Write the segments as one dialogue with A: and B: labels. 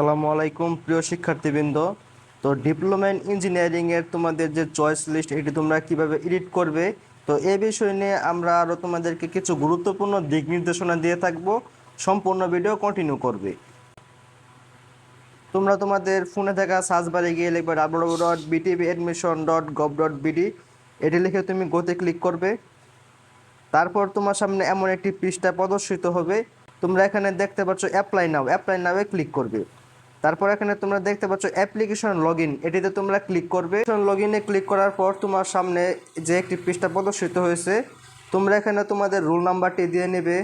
A: সালামু আলাইকুম, প্রিয় শিক্ষার্থীবৃন্দ। তো ডিপ্লোমা ইন ইঞ্জিনিয়ারিং এর তোমাদের যে চয়েস লিস্ট, এটি তোমরা কীভাবে এডিট করবে? তো এই বিষয় নিয়ে আমরা আরও তোমাদেরকে কিছু গুরুত্বপূর্ণ দিক নির্দেশনা দিয়ে থাকব। সম্পূর্ণ ভিডিও কন্টিনিউ করবে। তোমরা তোমাদের ফোনে থাকা সার্চ বারে গিয়ে লিখবে W dot BTV admission dot gov dot BD এটি লিখে তুমি গোতে ক্লিক করবে। তারপর তোমার সামনে এমন একটি পৃষ্ঠা প্রদর্শিত হবে। তোমরা এখানে দেখতে পাচ্ছ অ্যাপ্লাই নাও অ্যাপ্লাই নাওয়ে ক্লিক করবে। তারপর এখানে তোমরা দেখতে পাচ্ছ অ্যাপ্লিকেশন লগ ইন এটিতে তোমরা ক্লিক করবে। লগ ইনে ক্লিক করার পর তোমার সামনে যে একটি পৃষ্ঠা প্রদর্শিত হয়েছে, তোমরা এখানে তোমাদের রোল নাম্বারটি দিয়ে নেবে।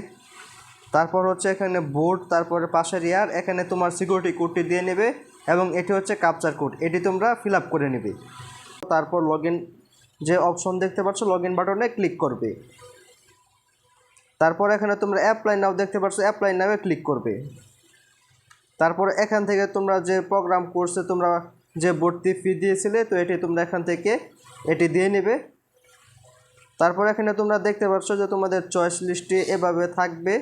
A: তারপর হচ্ছে এখানে বোর্ড, তারপরে পাশের ইয়ার, এখানে তোমার সিকিউরিটি কোডটি দিয়ে নেবে এবং এটি হচ্ছে কাপচার কোড। এটি তোমরা ফিল আপ করে নেবে। তারপর লগ যে অপশন দেখতে পাচ্ছ লগ ইন বাটনে ক্লিক করবে। তারপর এখানে তোমরা অ্যাপ্লাই নাও দেখতে পাচ্ছ, অ্যাপ্লাই নাওয়ে ক্লিক করবে। তারপর এখান থেকে তোমরা যে প্রোগ্রাম কোর্সে তোমরা যে ভর্তি ফি দিয়েছিলে, তো এটি তোমরা এখান থেকে এটি দিয়ে নেবে। তারপর এখানে তোমরা দেখতে পাচ্ছ যে তোমাদের চয়েস লিস্টটি এভাবে থাকবে।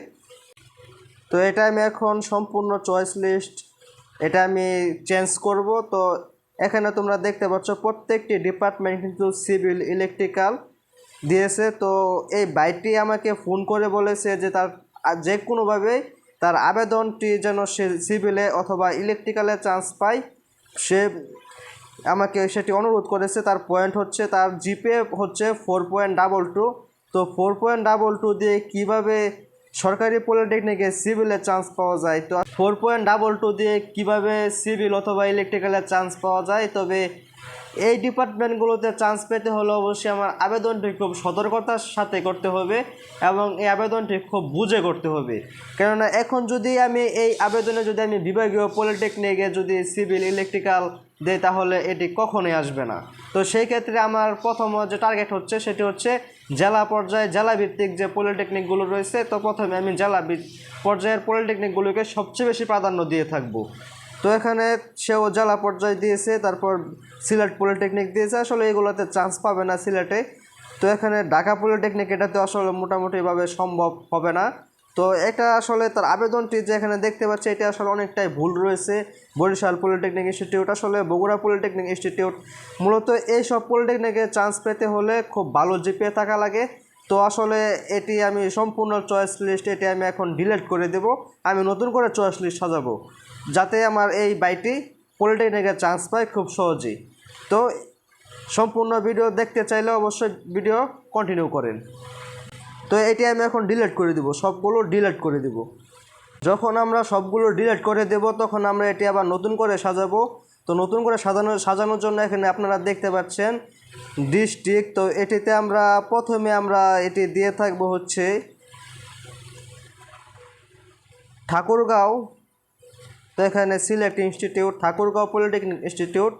A: তো এটা আমি এখন সম্পূর্ণ চয়েস লিস্ট এটা আমি চেঞ্জ করব। তো এখানে তোমরা দেখতে পাচ্ছ প্রত্যেকটি ডিপার্টমেন্ট কিন্তু সিভিল ইলেকট্রিক্যাল দিয়েছে। তো এই বাইকটি আমাকে ফোন করে বলেছে যে তার যে কোনোভাবে তার আবেদনটি যেন সে সিভিলে অথবা ইলেকট্রিক্যালে চান্স পায়, সে আমাকে সেটি অনুরোধ করেছে। তার পয়েন্ট হচ্ছে, তার জিপে হচ্ছে ফোর পয়েন্ট ডাবল টু তো ফোর পয়েন্ট ডাবল টু দিয়ে কীভাবে সরকারি পলিটেকনিকে সিভিলে চান্স পাওয়া যায়, তো ফোর পয়েন্ট ডাবল টু দিয়ে কীভাবে সিভিল অথবা ইলেকট্রিক্যালে চান্স পাওয়া যায়? তবে এই ডিপার্টমেন্টগুলোতে চান্স পেতে হলে অবশ্যই আমার আবেদনটি খুব সতর্কতার সাথে করতে হবে এবং এই আবেদনটি খুব বুঝে করতে হবে। কেননা এখন যদি আমি এই আবেদনে যদি আমি বিভাগীয় পলিটেকনিকে যদি সিভিল ইলেকট্রিক্যাল দেই, তাহলে এটি কখনোই আসবে না। তো সেই ক্ষেত্রে আমার প্রথম যে টার্গেট হচ্ছে, সেটি হচ্ছে জেলা পর্যায়ে জেলাভিত্তিক যে পলিটেকনিকগুলো রয়েছে, তো প্রথমে আমি জেলা পর্যায়ের পলিটেকনিকগুলোকে সবচেয়ে বেশি প্রাধান্য দিয়ে থাকব। তো এখানে সেও জেলা পর্যায়ে দিয়েছে, তারপর সিলেট পলিটেকনিক দিয়েছে। আসলে এগুলোতে চান্স পাবে না সিলেটে। তো এখানে ঢাকা পলিটেকনিক এটাতে আসলে মোটামুটিভাবে সম্ভব হবে না। তো এটা আসলে তার আবেদনটি যে এখানে দেখতে পাচ্ছি, এটা আসলে অনেকটাই ভুল রয়েছে। বরিশাল পলিটেকনিক ইনস্টিটিউট, আসলে বগুড়া পলিটেকনিক ইনস্টিটিউট। মূলত এই সব পলিটেকনিকে চান্স পেতে হলে খুব ভালো জিপিএ থাকা লাগে। তো আসলে এটি আমি সম্পূর্ণ চয়েস লিস্ট এটি আমি এখন ডিলিট করে দেব। আমি নতুন করে চয়েস লিস্ট সাজাবো, যাতে আমার এই বাইটি পলিটেকনিকে চান্স পায় খুব সহজেই। তো সম্পূর্ণ ভিডিও দেখতে চাইলে অবশ্যই ভিডিও কন্টিনিউ করেন। তো এটি আমি এখন ডিলিট করে দিব, সবগুলো ডিলিট করে দিব। যখন আমরা সবগুলো ডিলিট করে দেব, তখন আমরা এটি আবার নতুন করে সাজাবো। তো নতুন করে সাজানো, সাজানোর জন্য এখানে আপনারা দেখতে পাচ্ছেন ডিস্ট্রিক্ট তো এটিতে আমরা প্রথমে আমরা এটি দিয়ে থাকব হচ্ছে ঠাকুরগাঁও। তো এখানে select institute Thakurgaon polytechnic institute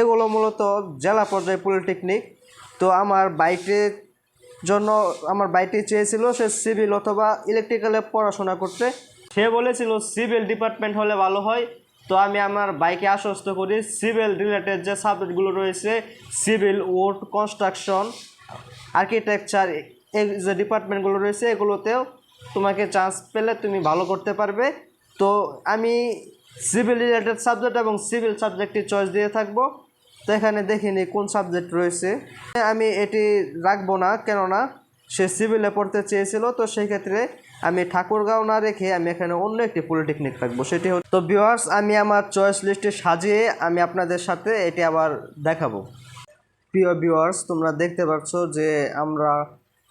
A: এগুলো মূলত জেলা পর্যায়ে পলিটেকনিক তো আমার বাইকের জন্য আমার বাইকটি চেয়েছিল সে সিভিল অথবা ইলেকট্রিক্যালে পড়াশোনা করতে। সে বলেছিল সিভিল ডিপার্টমেন্ট হলে ভালো হয়। তো আমি আমার বাইকে আশ্বস্ত করি সিভিল রিলেটেড যে সাবজেক্টগুলো রয়েছে সিভিল ওয়ার্ড কনস্ট্রাকশন আর্কিটেকচার এই যে ডিপার্টমেন্টগুলো রয়েছে, এগুলোতেও তোমাকে চান্স পেলে তুমি ভালো করতে পারবে। তো আমি সিভিল রিলেটেড সাবজেক্ট এবং সিভিল সাবজেক্টটি চয়েস দিয়ে থাকব। তো এখানে দেখিনি কোন সাবজেক্ট রয়েছে। আমি এটি রাখব না, কেননা সে সিভিলে পড়তে চেয়েছিল, তো সেই ক্ষেত্রে আমি ঠাকুরগাঁও না রেখে আমি এখানে অন্য একটি পলিটেকনিক রাখব। সেটি হল তো ভিউয়ার্স আমি আমার চয়েস লিস্টে সাজিয়ে আমি আপনাদের সাথে এটি আবার দেখাবো। প্রিয় ভিউয়ার্স তোমরা দেখতে পাচ্ছ যে আমরা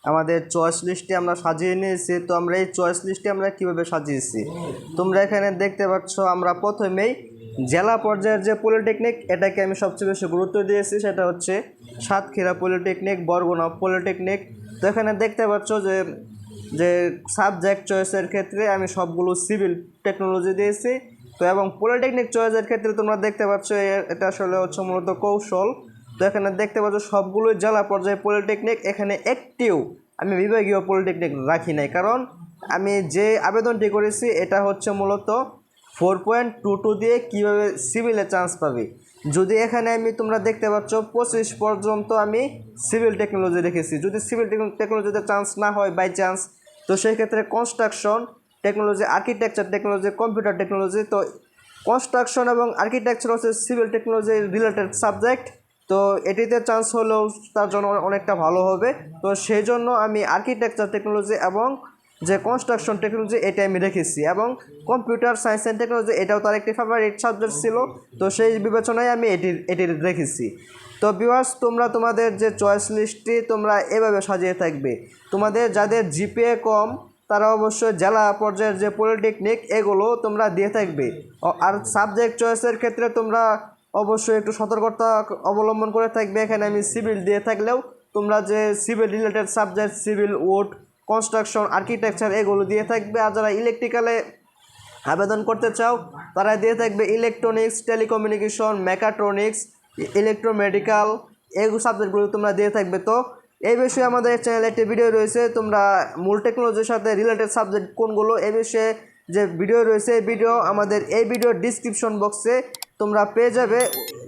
A: আমাদের চয়েস লিস্টে আমরা সাজিয়ে নিয়েছি, তো আমরা এই চয়েস লিস্টে আমরা কীভাবে সাজিয়েছি? তোমরা এখানে দেখতে পাচ্ছ আমরা প্রথমেই জেলা পর্যায়ের যে পলিটেকনিক, এটাকে আমি সবচেয়ে বেশি গুরুত্ব দিয়েছি, সেটা হচ্ছে সাতক্ষীরা পলিটেকনিক, বরগুনা পলিটেকনিক। তো এখানে দেখতে পাচ্ছ যে যে সাবজেক্ট চয়েসের ক্ষেত্রে আমি সবগুলো সিভিল টেকনোলজি দিয়েছি। তো এবং পলিটেকনিক চয়েসের ক্ষেত্রে তোমরা দেখতে পাচ্ছ এটা আসলে হচ্ছে মূলত কৌশল। তো এখানে দেখতে পাচ্ছ সবগুলোই জেলা পর্যায়ে পলিটেকনিক, এখানে একটিও আমি বিভাগীয় পলিটেকনিক রাখি নাই। কারণ আমি যে আবেদনটি করেছি, এটা হচ্ছে মূলত ফোর পয়েন্ট টু টু দিয়ে কীভাবে সিভিলে চান্স পাবে? যদি এখানে আমি তোমরা দেখতে পাচ্ছ, পঁচিশ পর্যন্ত আমি সিভিল টেকনোলজি রেখেছি যদি সিভিল টেকনোলজিতে চান্স না হয় বাই চান্স, তো সেই ক্ষেত্রে construction technology architecture technology computer technology তো কনস্ট্রাকশন এবং আর্কিটেকচার হচ্ছে সিভিল টেকনোলজি রিলেটেড সাবজেক্ট তো এটিতে চান্স হলেও তার জন্য অনেকটা ভালো হবে। তো সেই জন্য আমি আর্কিটেকচার টেকনোলজি এবং যে কনস্ট্রাকশন টেকনোলজি এটা আমি রেখেছি এবং কম্পিউটার সায়েন্স অ্যান্ড টেকনোলজি এটাও তার একটি ফেভারিট সাবজেক্ট ছিল। তো সেই বিবেচনায় আমি এটি এটি রেখেছি তো ভিউয়ার্স তোমরা তোমাদের যে চয়েস লিস্টটি তোমরা এভাবে সাজিয়ে থাকবে। তোমাদের যাদের জিপিএ কম, তারা অবশ্যই জেলা পর্যায়ের যে পলিটেকনিক এগুলো তোমরা দিয়ে থাকবে। আর সাবজেক্ট চয়েসের ক্ষেত্রে তোমরা অবশ্যই একটু সতর্কতা অবলম্বন করে থাকবে। এখানে আমি সিভিল দিয়ে থাকলেও তোমরা যে civil related subject civil wood construction architecture এগুলো দিয়ে থাকবে। আর যারা ইলেকট্রিক্যালে আবেদন করতে চাও, তারা দিয়ে থাকবে ইলেকট্রনিক্স টেলিকমিউনিকেশন মেকাট্রনিক্স ইলেকট্রোমেডিক্যাল এই সাবজেক্টগুলো তোমরা দিয়ে থাকবে। তো এই বিষয়ে আমাদের চ্যানেলে একটি ভিডিও রয়েছে, তোমরা মূল টেকনোলজির সাথে রিলেটেড সাবজেক্ট কোনগুলো এই বিষয়ে যে ভিডিও রয়েছে, এই ভিডিও আমাদের এই ভিডিও ডিসক্রিপশন বক্সে তোমরা পেয়ে যাবে।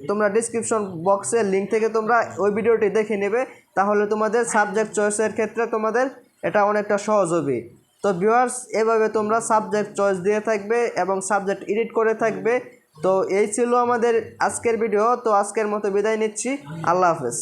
A: তোমরা ডিসক্রিপশন বক্সের লিঙ্ক থেকে তোমরা ওই ভিডিওটি দেখে নেবে। তাহলে তোমাদের সাবজেক্ট চয়েসের ক্ষেত্রে তোমাদের এটা অনেকটা সহজ হবে। তো ভিউয়ার্স এভাবে তোমরা সাবজেক্ট চয়েস দিয়ে থাকবে এবং সাবজেক্ট এডিট করে থাকবে। তো এই ছিল আমাদের আজকের ভিডিও তো আজকের মতো বিদায় নিচ্ছি। আল্লাহ হাফেজ।